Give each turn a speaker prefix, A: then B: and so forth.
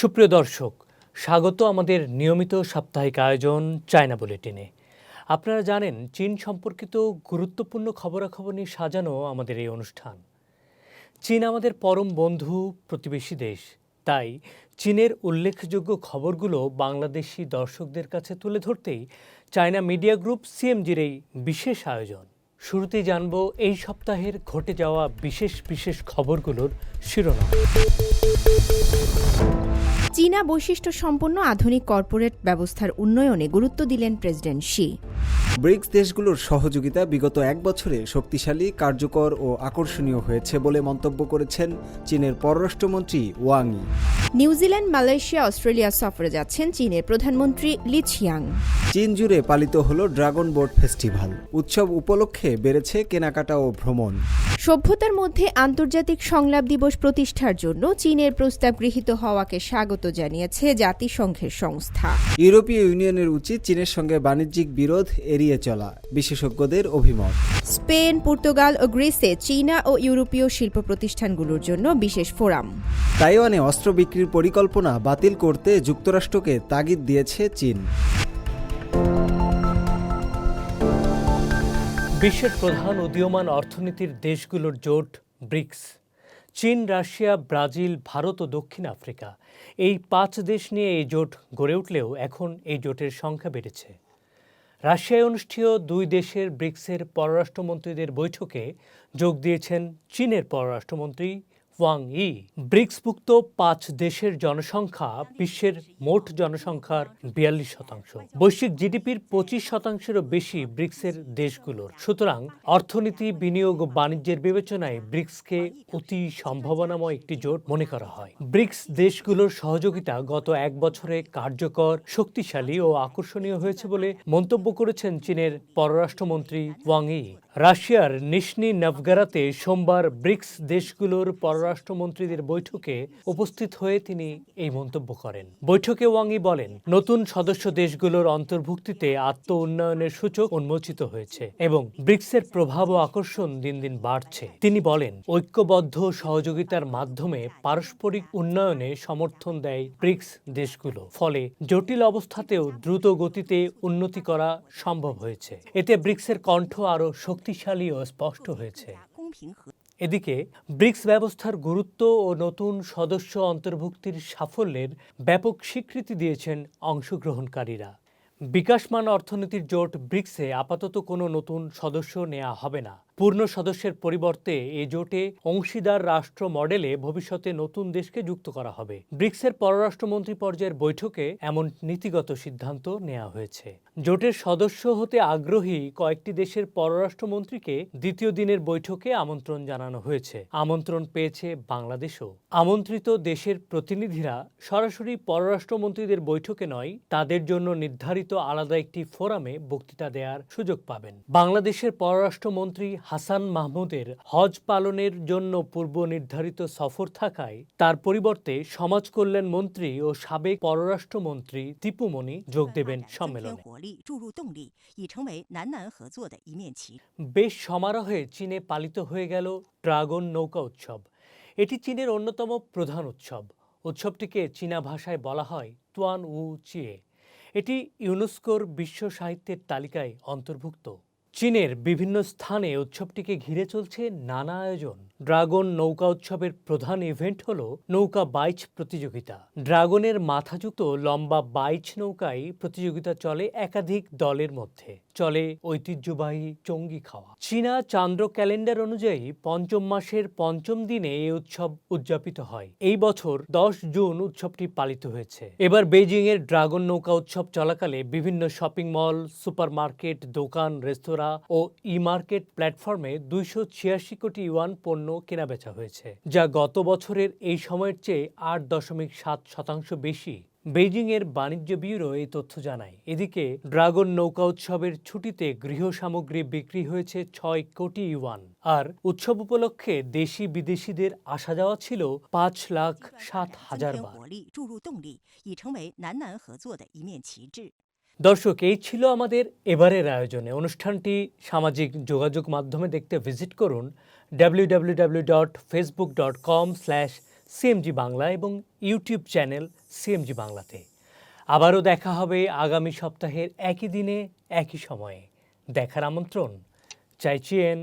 A: সুপ্রিয় দর্শক, স্বাগত আমাদের নিয়মিত সাপ্তাহিক আয়োজন চায়না বুলেটিনে। আপনারা জানেন, চীন সম্পর্কিত গুরুত্বপূর্ণ খবরাখবর নিয়ে সাজানো আমাদের এই অনুষ্ঠান। চীন আমাদের পরম বন্ধু, প্রতিবেশী দেশ। তাই চীনের উল্লেখযোগ্য খবরগুলো বাংলাদেশি দর্শকদের কাছে তুলে ধরতেই চায়না মিডিয়া গ্রুপ সিএমজির এই বিশেষ আয়োজন। শুরুতেই জানব, এই সপ্তাহের ঘটে যাওয়া বিশেষ বিশেষ খবরগুলোর শিরোনাম।
B: চীনা বৈশিষ্ট্য সম্পন্ন আধুনিক কর্পোরেট ব্যবস্থার উন্নয়নে গুরুত্ব দিলেন প্রেসিডেন্ট শি।
C: ব্রিক্স দেশগুলোর সহযোগিতা বিগত এক বছরে শক্তিশালী কার্যকর ও আকর্ষণীয় হয়েছে বলে মন্তব্য করেছেন চীনের পররাষ্ট্রমন্ত্রী ওয়াং
B: নিউজিল্যান্ড মালয়েশিয়া অস্ট্রেলিয়া সফরে যাচ্ছেন চীনের প্রধানমন্ত্রী লি ছিয়াং।
C: চীন জুড়ে পালিত হল ড্রাগন বোট ফেস্টিভ্যাল উৎসব উপলক্ষে বেড়েছে কেনাকাটা ও ভ্রমণ।
B: সভ্যতার মধ্যে আন্তর্জাতিক সংলাপ দিবস প্রতিষ্ঠার জন্য চীনের প্রস্তাব গৃহীত হওয়াকে স্বাগত জানিয়েছে জাতিসংঘের সংস্থা।
C: ইউরোপীয় ইউনিয়নের উচিত চীনের সঙ্গে বাণিজ্যিক বিরোধ এড়িয়ে চলা বিশেষজ্ঞদের অভিমত।
B: স্পেন পর্তুগাল ও গ্রিসে চীনা ও ইউরোপীয় শিল্প প্রতিষ্ঠানগুলোর জন্য বিশেষ ফোরাম।
C: তাইওয়ানে অস্ত্র বিক্রির পরিকল্পনা বাতিল করতে যুক্তরাষ্ট্রকে তাগিদ দিয়েছে চীন।
A: বিশ্বের প্রধান উদীয়মান অর্থনীতির দেশগুলোর জোট, ব্রিক্স। চীন, রাশিয়া, ব্রাজিল, ভারত ও দক্ষিণ আফ্রিকা। এই পাঁচ দেশ নিয়ে এই জোট গড়ে উঠলেও এখন এই জোটের সংখ্যা বেড়েছে। রাশিয়ায় অনুষ্ঠেয় দুই দেশের ব্রিক্সের পররাষ্ট্রমন্ত্রীদের বৈঠকে যোগ দিয়েছেন চীনের পররাষ্ট্রমন্ত্রী ওয়াং ই ব্রিক্সভুক্ত পাঁচ দেশের জনসংখ্যা বিশ্বের মোট জনসংখ্যার বিয়াল্লিশ শতাংশ। বৈশ্বিক জিডিপির পঁচিশ শতাংশেরও বেশি ব্রিক্সের দেশগুলোর। সুতরাং অর্থনীতি, বিনিয়োগ ও বাণিজ্যের বিবেচনায় ব্রিক্সকে অতি সম্ভাবনাময় একটি জোট মনে করা হয়। ব্রিক্স দেশগুলোর সহযোগিতা গত এক বছরে কার্যকর, শক্তিশালী ও আকর্ষণীয় হয়েছে বলে মন্তব্য করেছেন চীনের পররাষ্ট্রমন্ত্রী ওয়াং ই রাশিয়ার নিশনি নভগারাতে সোমবার ব্রিক্স দেশগুলোর পররাষ্ট্রমন্ত্রীদের বৈঠকে উপস্থিত হয়ে তিনি এই মন্তব্য করেন। বৈঠকে ওয়াংই বলেন, নতুন সদস্য দেশগুলোর অন্তর্ভুক্তিতে আত্ম উন্নয়নের সূচক উন্মোচিত হয়েছে এবং ব্রিক্সের প্রভাব ও আকর্ষণ দিন দিন বাড়ছে। তিনি বলেন, ঐক্যবদ্ধ সহযোগিতার মাধ্যমে পারস্পরিক উন্নয়নে সমর্থন দেয় ব্রিক্স দেশগুলো। ফলে জটিল অবস্থাতেও দ্রুত গতিতে উন্নতি করা সম্ভব হয়েছে। এতে ব্রিক্সের কণ্ঠ আরও শক্তিশালী ও স্পষ্ট হয়েছে। এদিকে, ব্রিক্স ব্যবস্থার গুরুত্ব ও নতুন সদস্য অন্তর্ভুক্তির সাফল্যের ব্যাপক স্বীকৃতি দিয়েছেন অংশগ্রহণকারীরা। বিকাশমান অর্থনীতির জোট ব্রিক্সে আপাতত কোনো নতুন সদস্য নেওয়া হবে না। পূর্ণ সদস্যের পরিবর্তে এই জোটে অংশীদার রাষ্ট্র মডেলে ভবিষ্যতে নতুন দেশকে যুক্ত করা হবে। ব্রিক্সের পররাষ্ট্রমন্ত্রী পর্যায়ের বৈঠকে এমন নীতিগত সিদ্ধান্ত নেওয়া হয়েছে। জোটের সদস্য হতে আগ্রহী কয়েকটি দেশের পররাষ্ট্রমন্ত্রীকে দ্বিতীয় দিনের বৈঠকে আমন্ত্রণ জানানো হয়েছে। আমন্ত্রণ পেয়েছে বাংলাদেশও। আমন্ত্রিত দেশের প্রতিনিধিরা সরাসরি পররাষ্ট্রমন্ত্রীদের বৈঠকে নয়, তাদের জন্য নির্ধারিত আলাদা একটি ফোরামে বক্তৃতা দেওয়ার সুযোগ পাবেন। বাংলাদেশের পররাষ্ট্রমন্ত্রী হাসান মাহমুদের হজ পালনের জন্য পূর্ব নির্ধারিত সফর থাকায় তার পরিবর্তে সমাজ কল্যাণ মন্ত্রী ও সাবেক পররাষ্ট্রমন্ত্রী দীপুমণি যোগ দেবেন সম্মেলনে। বেশ সমারোহে চীনে পালিত হয়ে গেল ড্রাগন নৌকা উৎসব। এটি চীনের অন্যতম প্রধান উৎসব। উৎসবটিকে চীনা ভাষায় বলা হয় তুয়ান উ চিয়ে। এটি ইউনেস্কোর বিশ্ব সাহিত্যের তালিকায় অন্তর্ভুক্ত। চীনের বিভিন্ন স্থানে উৎসবটিকে ঘিরে চলছে নানা আয়োজন। ড্রাগন নৌকা উৎসবের প্রধান ইভেন্ট হল নৌকা বাইচ প্রতিযোগিতা। ড্রাগনের মাথাযুক্ত লম্বা বাইচ নৌকায় প্রতিযোগিতা চলে একাধিক দলের মধ্যে। চলে ঐতিহ্যবাহী চঙ্গি খাওয়া। চীনা চান্দ্র ক্যালেন্ডার অনুযায়ী পঞ্চম মাসের পঞ্চম দিনে এই উৎসব উদযাপিত হয়। এই বছর দশ জুন উৎসবটি পালিত হয়েছে। এবার বেজিং এর ড্রাগন নৌকা উৎসব চলাকালে বিভিন্ন শপিং মল, সুপারমার্কেট, দোকান, রেস্তোরাঁ ও ই মার্কেট প্ল্যাটফর্মে দুইশো ছিয়াশি কোটি ইউয়ান পণ্য পণ্য কেনাবেচা হয়েছে, যা গত বছরের এই সময়ের চেয়ে আট দশমিক সাত শতাংশ বেশি। বেইজিংয়ের বাণিজ্য ব্যুরো এই তথ্য জানায়। এদিকে, ড্রাগন নৌকা উৎসবের ছুটিতে গৃহ সামগ্রী বিক্রি হয়েছে ছয় কোটি ইউয়ান। আর উৎসব উপলক্ষে দেশি বিদেশিদের আসা যাওয়া ছিল পাঁচ লাখ সাত হাজার দর্শক, এই ছিল আমাদের এবারের আয়োজনে। অনুষ্ঠানটি সামাজিক যোগাযোগ মাধ্যমে দেখতে ভিজিট করুন W W W dot Facebook dot com slash CMG Bangla এবং ইউটিউব চ্যানেল সিএমজি বাংলাতে আবারও দেখা হবে আগামী সপ্তাহের একই দিনে, একই সময়ে। দেখার আমন্ত্রণ। চাইচিয়েন